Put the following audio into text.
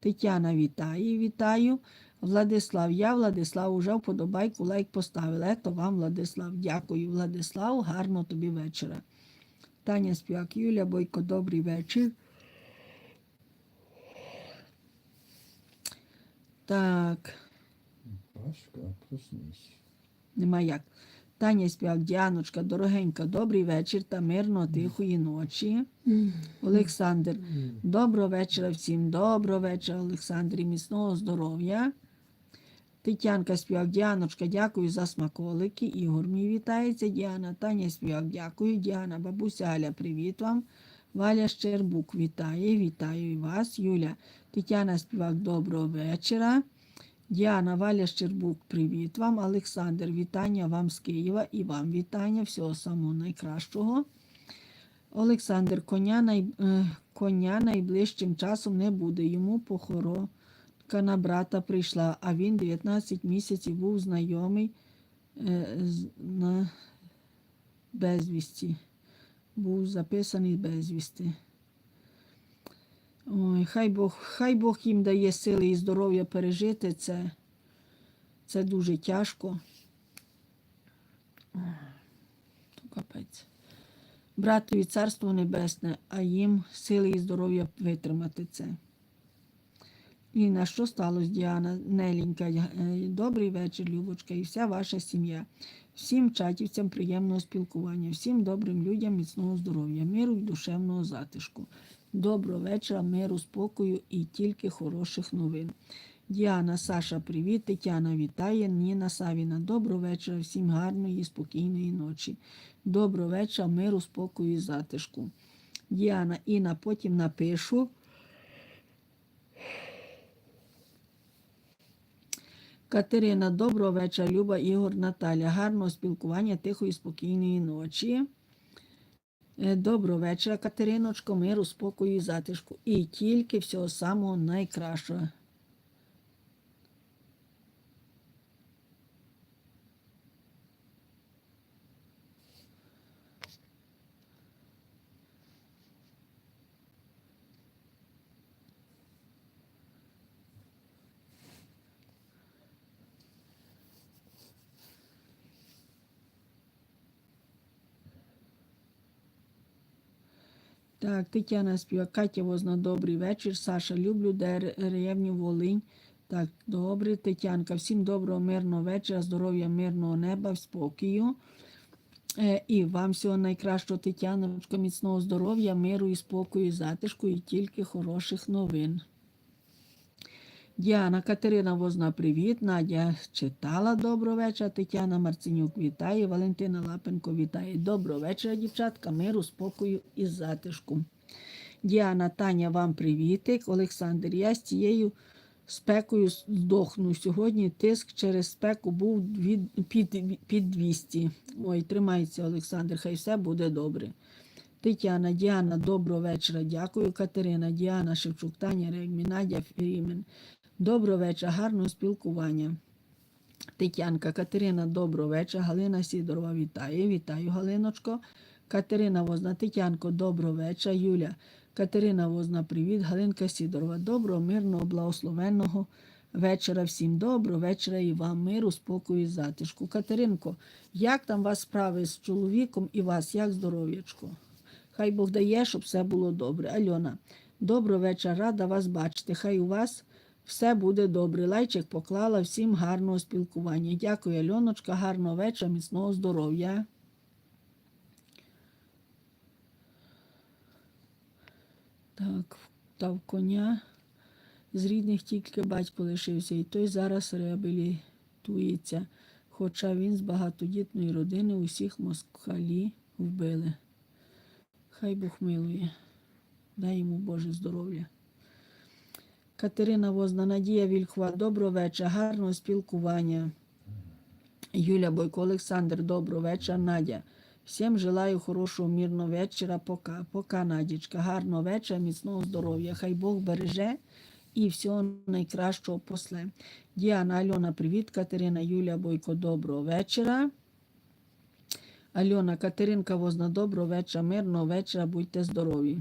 Тетяна вітає, вітаю. Владислав, я Владислав уже вподобайку, лайк поставив. Ето вам, Владислав. Дякую, Владислав. Гарного тобі вечора. Таня Співак, Юля Бойко, добрий вечір. Так, Пашка, проснись. нема як. Таня Співак, Діаночка, дорогенька, добрий вечір та мирно тихої ночі. Олександр, доброго вечора всім. Доброго вечора, Олександр, і міцного здоров'я. Тетянка Співак, Діаночка, дякую за смаколики. Ігор мій вітається. Діана, Таня Співак, дякую. Діана, бабуся Аля, привіт вам. Валя Щербук вітає, вітаю і вас. Юля, Тетяна Співак, доброго вечора. Діана, Валя Щербук, привіт вам. Олександр, вітання вам з Києва і вам вітання. Всього самого найкращого. Олександр, коня, най... е, коня найближчим часом не буде. Йому похоронка на брата прийшла, а він 19 місяців був знайомий е, на безвісті. Був записаний безвісти. Ой, хай Бог, хай Бог їм дає сили і здоров'я пережити це. Це дуже тяжко. То капець. Братові царство небесне, а їм сили і здоров'я витримати це. Ліна, що сталося, Діана, Неленька, Е, добрий вечір, Любочка, і вся ваша сім'я. Всім чатівцям приємного спілкування, всім добрим людям міцного здоров'я, миру і душевного затишку. Доброго вечора, миру, спокою і тільки хороших новин. Діана, Саша, привіт. Тетяна вітає. Ніна Савіна. Доброго вечора, всім гарної, спокійної ночі. Доброго вечора, миру, спокою і затишку. Діана, Інна, потім напишу. Катерина, доброго вечора, Люба, Ігор, Наталя. Гарного спілкування, тихої, спокійної ночі. Е, Доброго вечора, Катериночко, миру, спокою і затишку. І тільки всього самого найкращого. Так, Тетяна співа, Катя Возна, добрий вечір. Саша, люблю деревню Волинь. Так, добре, Тетянка, всім доброго, мирного вечора, здоров'я, мирного неба, спокою. Е, і вам всього найкращого, Тетяночка, міцного здоров'я, миру і спокою, і затишку, і тільки хороших новин. Діана Катерина Возна, привіт. Надя читала доброго вечора. Тетяна Марценюк вітає. Валентина Лапенко вітає. Доброго вечора, дівчатка, миру, спокою і затишку. Діана Таня, вам привітик. Олександр, я з цією спекою здохну. Сьогодні тиск через спеку був від, під, під 200. Ой, тримайся, Олександр, хай все буде добре. Тетяна, Діана, доброго вечора. Дякую. Катерина, Діана, Шевчук, Таня Регмі, Надя Фрімен. Доброго вечора, гарного спілкування. Тетянка, Катерина, доброго вечора. Галина Сідорова вітає. Вітаю, Галиночко. Катерина Возна, Тетянко, доброго вечора. Юля, Катерина Возна, привіт. Галинка Сідорова, доброго, мирного, благословенного вечора всім. Доброго вечора і вам, миру, спокою і затишку. Катеринко, як там вас справи з чоловіком і вас, як здоров'ячко? Хай Бог дає, щоб все було добре. Альона, доброго вечора, рада вас бачити. Хай у вас все буде добре. Лайчик поклала всім гарного спілкування. Дякую, Альоночка, гарного вечора, міцного здоров'я. Так, та в коня з рідних тільки батько лишився, і той зараз реабілітується. Хоча він з багатодітної родини усіх москалі вбили. Хай Бог милує. Дай йому Боже здоров'я. Катерина Возна, Надія Вільхова, доброго вечора, гарного спілкування. Юля Бойко, Олександр, доброго вечора, Надя. Всім желаю хорошого, мирного вечора. Пока. Пока, Надічка. Гарного вечора, міцного здоров'я. Хай Бог береже і всього найкращого после. Діана, Альона, привіт. Катерина, Юля Бойко, доброго вечора. Альона, Катеринка Возна, доброго вечора, мирного вечора, будьте здорові.